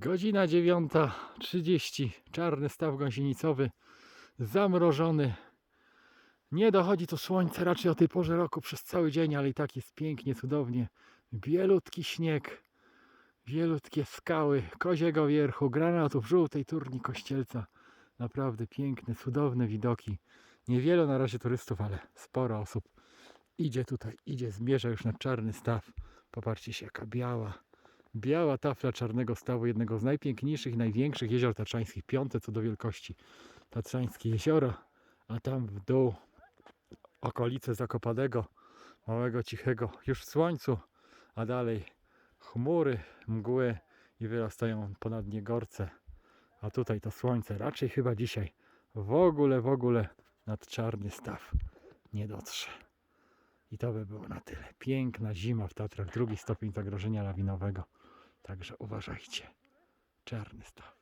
Godzina 9.30. Czarny staw gąsienicowy. Zamrożony. Nie dochodzi tu słońce raczej o tej porze roku przez cały dzień, ale i tak jest pięknie, cudownie. Bielutki śnieg. Wielutkie skały koziego wierchu, granatów, żółtej turni kościelca. Naprawdę piękne, cudowne widoki. Niewielu na razie turystów, ale sporo osób idzie tutaj, idzie, zmierza już na czarny staw. Popatrzcie się, jaka biała, biała tafla czarnego stawu, jednego z najpiękniejszych największych jezior tatrzańskich, piąte co do wielkości tatrzańskie jeziora, a tam w dół okolice Zakopanego, małego, cichego, już w słońcu, a dalej chmury, mgły i wyrastają ponad nie gorce. A tutaj to słońce raczej chyba dzisiaj w ogóle, w ogóle nad czarny staw nie dotrze. I to by było na tyle. Piękna zima w Tatrach, drugi stopień zagrożenia lawinowego. Także uważajcie. Czarny staw.